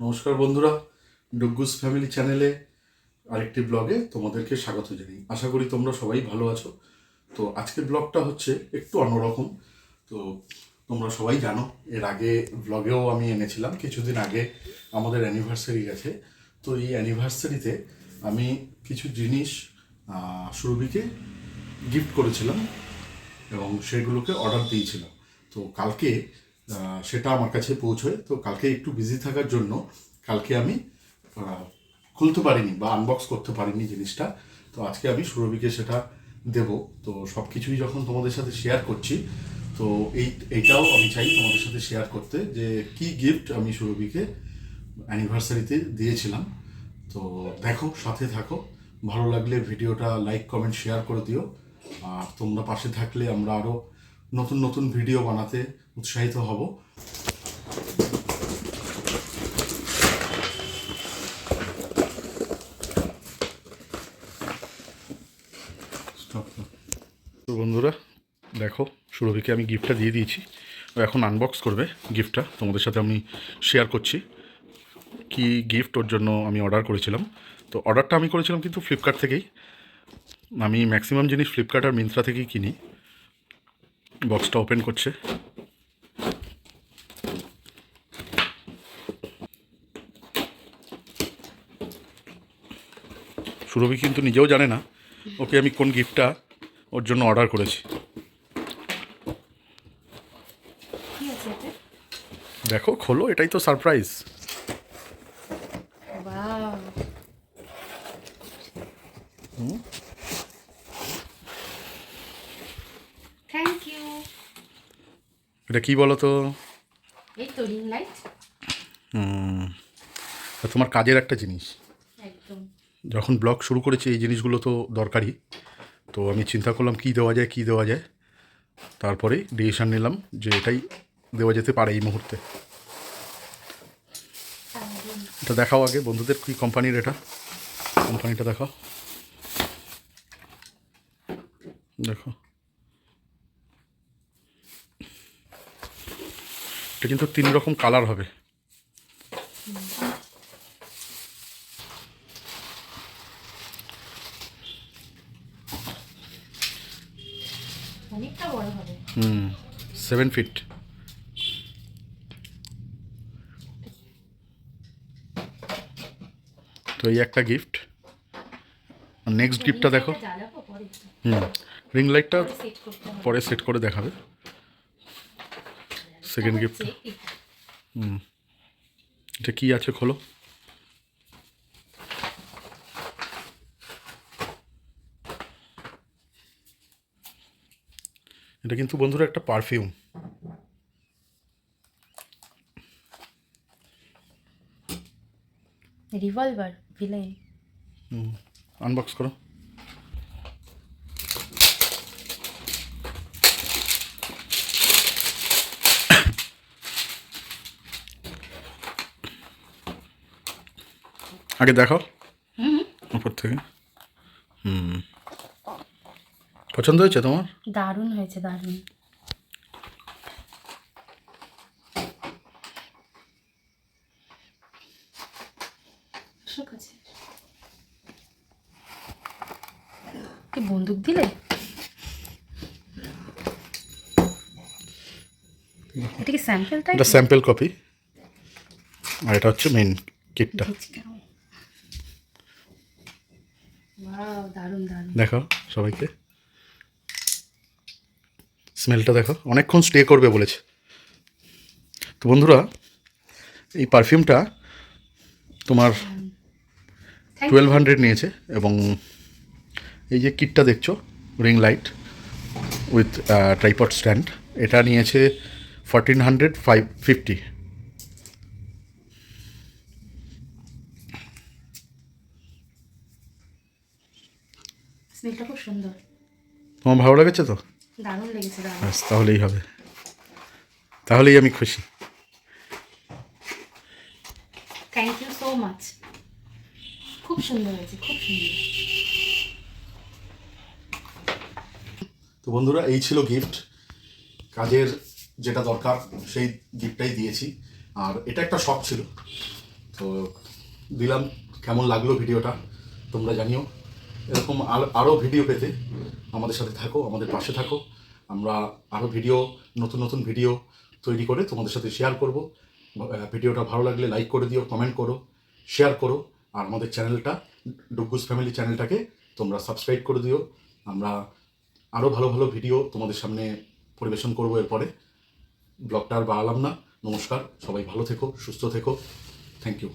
নমস্কার বন্ধুরা, ডুগ্গুস ফ্যামিলি চ্যানেলে আরেকটি ব্লগে তোমাদেরকে স্বাগত জানাই। আশা করি তোমরা সবাই ভালো আছো। তো আজকের ব্লগটা হচ্ছে একটু অন্যরকম। তো তোমরা সবাই জানো, এর আগে ব্লগেও আমি এনেছিলাম, কিছুদিন আগে আমাদের অ্যানিভার্সারি গেছে। তো এই অ্যানিভার্সারিতে আমি কিছু জিনিস সুরভিকে গিফট করেছিলাম এবং সেগুলোকে অর্ডার দিয়েছিলাম। তো কালকে সেটা আমার কাছে পৌঁছয়। তো কালকে একটু বিজি থাকার জন্য কালকে আমি খুলতে পারিনি বা আনবক্স করতে পারিনি জিনিসটা। তো আজকে আমি সুরভিকে সেটা দেব। তো সব কিছুই যখন তোমাদের সাথে শেয়ার করছি, তো এই এইটাও আমি চাই তোমাদের সাথে শেয়ার করতে যে কি গিফট আমি সুরভিকে অ্যানিভার্সারিতে দিয়েছিলাম। তো দেখো, সাথে থাকো। ভালো লাগলে ভিডিওটা লাইক কমেন্ট শেয়ার করে দিও। আর তোমরা পাশে থাকলে আমরা আরও নতুন নতুন ভিডিও বানাতে উৎসাহিত হব। বন্ধুরা, দেখো, সুরভিকে আমি গিফটটা দিয়ে দিয়েছি। ও এখন আনবক্স করবে গিফটটা তোমাদের সাথে আমি শেয়ার করছি কি গিফট ওর জন্য আমি অর্ডার করেছিলাম। তো অর্ডারটা আমি করেছিলাম কিন্তু ফ্লিপকার্ট থেকেই। আমি ম্যাক্সিমাম জিনিস ফ্লিপকার্ট আর মিন্ত্রা থেকেই কিনি। বক্সটা ওপেন করছে। সুরভি কিন্তু নিজেও জানে না ওকে আমি কোন গিফটটা ওর জন্য অর্ডার করেছি। দেখো খোলো এটাই তো সারপ্রাইজ ওয়াও থ্যাংক ইউ এটা কি বলো তো এই তো রিং লাইট হুম, তোমার কাজের একটা জিনিস। একদম। যখন ব্লগ শুরু করেছি এই জিনিসগুলো তো দরকারি তো আমি চিন্তা করলাম কি দেওয়া যায় কি দেওয়া যায়। তারপরে ডিসিশান নিলাম যে এটাই দেওয়া যেতে পারে এই মুহূর্তে। এটা দেখাও আগে বন্ধুদের কি কোম্পানির এটা? কোম্পানিটা দেখাও। দেখো। এটা কিন্তু তিন রকম কালার হবে। হুম সেভেন ফিট তো এই একটা গিফট নেক্সট গিফটটা দেখো। হুম রিং লাইটটা পরে সেট করে দেখাবে। সেকেন্ড গিফট হচ্ছে এটা। কি আছে খোলো? এটা কিন্তু বন্ধুরা একটা পারফিউম রিভলভার ভিলেন আনবক্স করো। আগে দেখো উপর থেকে। হুম। পছন্দ হয়েছে তোমার? দারুণ হয়েছে দারুণ। বন্দুক দিলে? এটা কি স্যাম্পল এটা স্যাম্পল কপি আর এটা হচ্ছে মেইন কিটটা দেখো সবাইকে। স্মেলটা দেখো অনেকক্ষণ স্টে করবে বলেছে। তো বন্ধুরা এই পারফিউমটা তোমার টুয়েলভ হান্ড্রেড নিয়েছে এবং এই যে কিটটা দেখছ ring light with tripod stand এটা নিয়েছে ফরটিন হান্ড্রেড ফাইভ ফিফটি স্মেলটা খুব সুন্দর। তোমার ভালো লেগেছে তো? দারুণ লেগেছে দারুণ। ব্যাস তাহলেই হবে। তাহলেই আমি খুশি। থ্যাংক ইউ সো মাচ খুব সুন্দর হয়েছে খুব সুন্দর। তো বন্ধুরা এই ছিল গিফট কাজের যেটা দরকার সেই গিফটটাই দিয়েছি। আর এটা একটা শখ ছিল। তো দিলাম কেমন লাগল ভিডিওটা তোমরা জানিও। এরকম আর- আরও ভিডিও পেতে। আমাদের সাথে থাকো, আমাদের পাশে থাকো। আমরা আরও ভিডিও নতুন নতুন ভিডিও তৈরি করে তোমাদের সাথে শেয়ার করব। ভিডিওটা ভালো লাগলে লাইক করে দিও কমেন্ট করো শেয়ার করো। আর আমাদের চ্যানেলটা ডুগ্গুস ফ্যামিলি চ্যানেলটাকে তোমরা সাবস্ক্রাইব করে দিও। আমরা আরও ভালো ভালো ভিডিও তোমাদের সামনে পরিবেশন করব এরপরে। ব্লগটা আর বাড়ালাম না। নমস্কার, সবাই ভালো থেকো, সুস্থ থেকো। Thank you